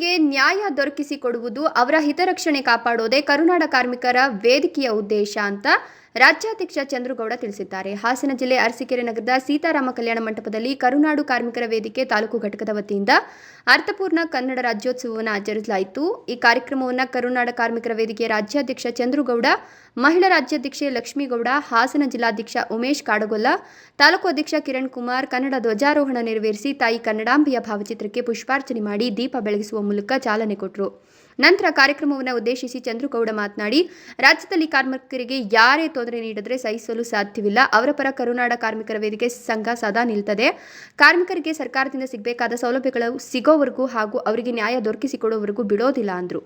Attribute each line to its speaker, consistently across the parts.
Speaker 1: ಕಾರ್ಮಿಕರಿಗೆ ನ್ಯಾಯ ದೊರಕಿಸಿಕೊಡುವುದು ಅವರ ಹಿತರಕ್ಷಣೆ ಕಾಪಾಡೋದೇ ಕರುನಾಡ ಕಾರ್ಮಿಕರ ವೇದಿಕೆಯ ಉದ್ದೇಶ ಅಂತ ರಾಜ್ಯಾಧ್ಯಕ್ಷ ಚಂದ್ರಗೌಡ ತಿಳಿಸಿದ್ದಾರೆ. ಹಾಸನ ಜಿಲ್ಲೆ ಅರಸೀಕೆರೆ ನಗರದ ಸೀತಾರಾಮ ಕಲ್ಯಾಣ ಮಂಟಪದಲ್ಲಿ ಕರುನಾಡು ಕಾರ್ಮಿಕರ ವೇದಿಕೆ ತಾಲೂಕು ಘಟಕದ ವತಿಯಿಂದ ಅರ್ಥಪೂರ್ಣ ಕನ್ನಡ ರಾಜ್ಯೋತ್ಸವವನ್ನು ಆಚರಿಸಲಾಯಿತು. ಈ ಕಾರ್ಯಕ್ರಮವನ್ನು ಕರುನಾಡ ಕಾರ್ಮಿಕರ ವೇದಿಕೆ ರಾಜ್ಯಾಧ್ಯಕ್ಷ ಚಂದ್ರಗೌಡ, ಮಹಿಳಾ ರಾಜ್ಯಾಧ್ಯಕ್ಷೆ ಲಕ್ಷ್ಮೀಗೌಡ, ಹಾಸನ ಜಿಲ್ಲಾಧ್ಯಕ್ಷ ಉಮೇಶ್ ಕಾಡಗೊಲ್ಲ ತಾಲೂಕು ಅಧ್ಯಕ್ಷ ಕಿರಣ್ ಕುಮಾರ್, ಕನ್ನಡ ಧ್ವಜಾರೋಹಣ ನೆರವೇರಿಸಿ ತಾಯಿ ಕನ್ನಡಾಂಬೆಯ ಭಾವಚಿತ್ರಕ್ಕೆ ಪುಷ್ಪಾರ್ಚನೆ ಮಾಡಿ ದೀಪ ಬೆಳಗಿಸುವ ಮೂಲಕ ಚಾಲನೆ ಕೊಟ್ಟರು. ನಂತರ ಕಾರ್ಯಕ್ರಮವನ್ನು ಉದ್ದೇಶಿಸಿ ಚಂದ್ರಗೌಡ ಮಾತನಾಡಿ, ರಾಜ್ಯದಲ್ಲಿ ಕಾರ್ಮಿಕರಿಗೆ ಯಾರೇ ತೊಂದರೆ ನೀಡಿದರೆ ಸಹಿಸಲು ಸಾಧ್ಯವಿಲ್ಲ. ಅವರ ಪರ ಕರುನಾಡ ಕಾರ್ಮಿಕರ ವೇದಿಕೆ ಸಂಘ ಸದಾ ನಿಲ್ತದೆ. ಕಾರ್ಮಿಕರಿಗೆ ಸರ್ಕಾರದಿಂದ ಸಿಗಬೇಕಾದ ಸೌಲಭ್ಯಗಳು ಸಿಗೋವರೆಗೂ ಹಾಗೂ ಅವರಿಗೆ ನ್ಯಾಯ ದೊರಕಿಸಿಕೊಡುವವರೆಗೂ ಬಿಡೋದಿಲ್ಲ ಅಂದರು.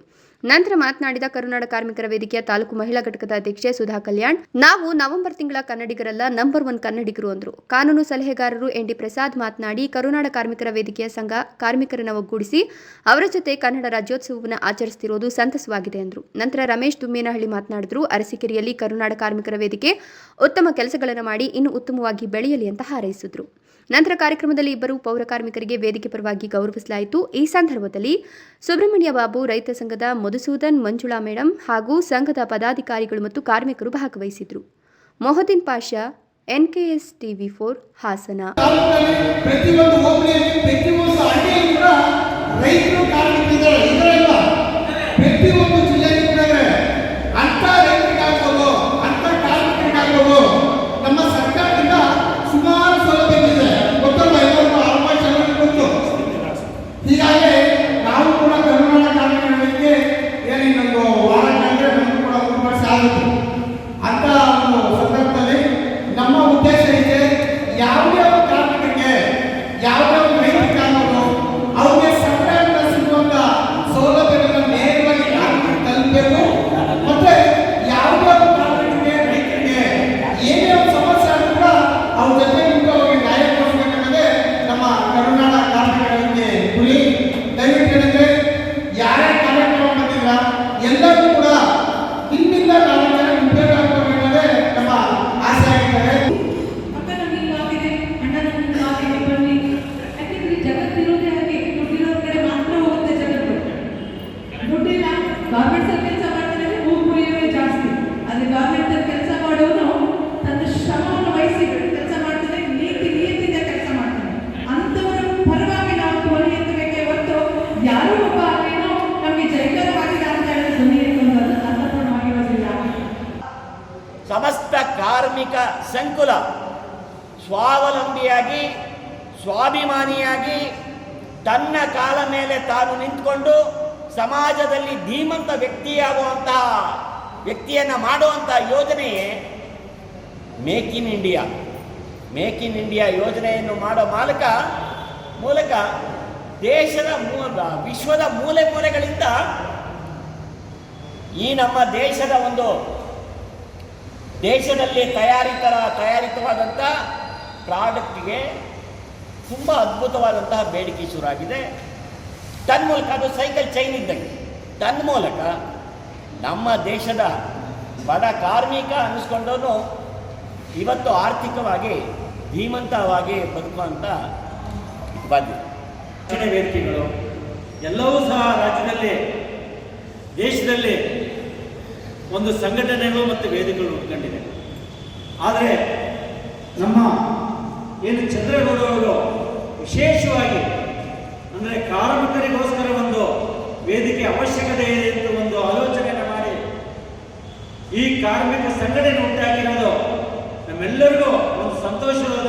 Speaker 1: ನಂತರ ಮಾತನಾಡಿದ ಕರುನಾಡ ಕಾರ್ಮಿಕರ ವೇದಿಕೆಯ ತಾಲೂಕು ಮಹಿಳಾ ಘಟಕದ ಅಧ್ಯಕ್ಷೆ ಸುಧಾ ಕಲ್ಯಾಣ್, ನಾವು ನವೆಂಬರ್ ತಿಂಗಳ ಕನ್ನಡಿಗರಲ್ಲ ನಂಬರ್ ಒನ್ ಕನ್ನಡಿಗರು ಅಂದರು. ಕಾನೂನು ಸಲಹೆಗಾರರು ಎನ್. ಪ್ರಸಾದ್ ಮಾತನಾಡಿ, ಕರುನಾಡ ಕಾರ್ಮಿಕರ ವೇದಿಕೆಯ ಸಂಘ ಕಾರ್ಮಿಕರನ್ನು ಒಗ್ಗೂಡಿಸಿ ಅವರ ಜೊತೆ ಕನ್ನಡ ರಾಜ್ಯೋತ್ಸವವನ್ನು ಆಚರಿಸುತ್ತಿರುವುದು ಸಂತಸವಾಗಿದೆ ಎಂದರು ನಂತರ ರಮೇಶ್ ದುಮ್ಮೇನಹಳ್ಳಿ ಮಾತನಾಡಿದರು, ಅರಸೀಕೆರೆಯಲ್ಲಿ ಕರುನಾಡ ಕಾರ್ಮಿಕರ ವೇದಿಕೆ ಉತ್ತಮ ಕೆಲಸಗಳನ್ನು ಮಾಡಿ, ಇನ್ನೂ ಉತ್ತಮವಾಗಿ ಬೆಳೆಯಲಿ ಅಂತ ಹಾರೈಸಿದರು. ನಂತರ ಕಾರ್ಯಕ್ರಮದಲ್ಲಿ ಇಬ್ಬರು ಪೌರ ಕಾರ್ಮಿಕರಿಗೆ ವೇದಿಕೆ ಪರವಾಗಿ ಗೌರವಿಸಲಾಯಿತು. ಈ ಸಂದರ್ಭದಲ್ಲಿ ಸುಬ್ರಹ್ಮಣ್ಯ ಬಾಬು, ರೈತ ಸಂಘದ ಮಧುಸೂದನ್, ಮಂಜುಳಾ ಮೇಡಂ ಹಾಗೂ ಸಂಘದ ಪದಾಧಿಕಾರಿಗಳು ಮತ್ತು ಕಾರ್ಮಿಕರು ಭಾಗವಹಿಸಿದರು. Mohiuddin Pasha NKS TV four Hassan.
Speaker 2: ಕಾರ್ಮಿಕ ಸಂಕುಲ, ಸ್ವಾವಲಂಬಿಯಾಗಿ, ಸ್ವಾಭಿಮಾನಿಯಾಗಿ, ತನ್ನ ಕಾಲ ಮೇಲೆ ತಾನು ನಿಂತ್ಕೊಂಡು ಸಮಾಜದಲ್ಲಿ ಧೀಮಂತ ವ್ಯಕ್ತಿಯಾಗುವಂತಹ, ವ್ಯಕ್ತಿಯನ್ನು ಮಾಡುವಂತಹ ಯೋಜನೆಯೇ make in India. Make in India ಯೋಜನೆಯನ್ನು ಮಾಡೋ ಮಾಲಕ ಮೂಲಕ ದೇಶದ ಮೂಲ ವಿಶ್ವದ ಮೂಲೆ ಮೂಲೆಗಳಿಂದ ಈ ನಮ್ಮ ದೇಶದ ಒಂದು ದೇಶದಲ್ಲಿ ತಯಾರಿತರ ತಯಾರಿತವಾದಂಥ ಪ್ರಾಡಕ್ಟ್ಗೆ ತುಂಬ ಅದ್ಭುತವಾದಂತಹ ಬೇಡಿಕೆ ಶುರುವಾಗಿದೆ. ತನ್ಮೂಲಕ ಅದು ಸೈಕಲ್ ಚೈನ್ ಇದ್ದಂಗೆ. ತನ್ಮೂಲಕ ನಮ್ಮ ದೇಶದ ಬಡ ಕಾರ್ಮಿಕ ಅನ್ನಿಸ್ಕೊಂಡವನು ಇವತ್ತು ಆರ್ಥಿಕವಾಗಿ ಧೀಮಂತವಾಗಿ ಬದುಕುವಂಥ
Speaker 3: ಬಂದಿದೆ. ವೇದಿಕೆಗಳು ಎಲ್ಲವೂ ಸಹ ರಾಜ್ಯದಲ್ಲಿ, ದೇಶದಲ್ಲಿ ಒಂದು ಸಂಘಟನೆಗಳು ಮತ್ತು ವೇದಿಕೆಗಳು ಉಟ್ಕೊಂಡಿದೆ ಆದರೆ ನಮ್ಮ ಏನು ಚಂದ್ರೇಗೌಡರವರು ವಿಶೇಷವಾಗಿ ಅಂದರೆ ಕಾರ್ಮಿಕರಿಗೋಸ್ಕರ ಒಂದು ವೇದಿಕೆ ಅವಶ್ಯಕತೆ ಇದೆ ಎಂದು ಒಂದು ಆಲೋಚನೆಯನ್ನು ಮಾಡಿ ಈ ಕಾರ್ಮಿಕ ಸಂಘಟನೆ ಉಂಟಾಗಿರೋದು ನಮ್ಮೆಲ್ಲರಿಗೂ ಒಂದು ಸಂತೋಷವಾದ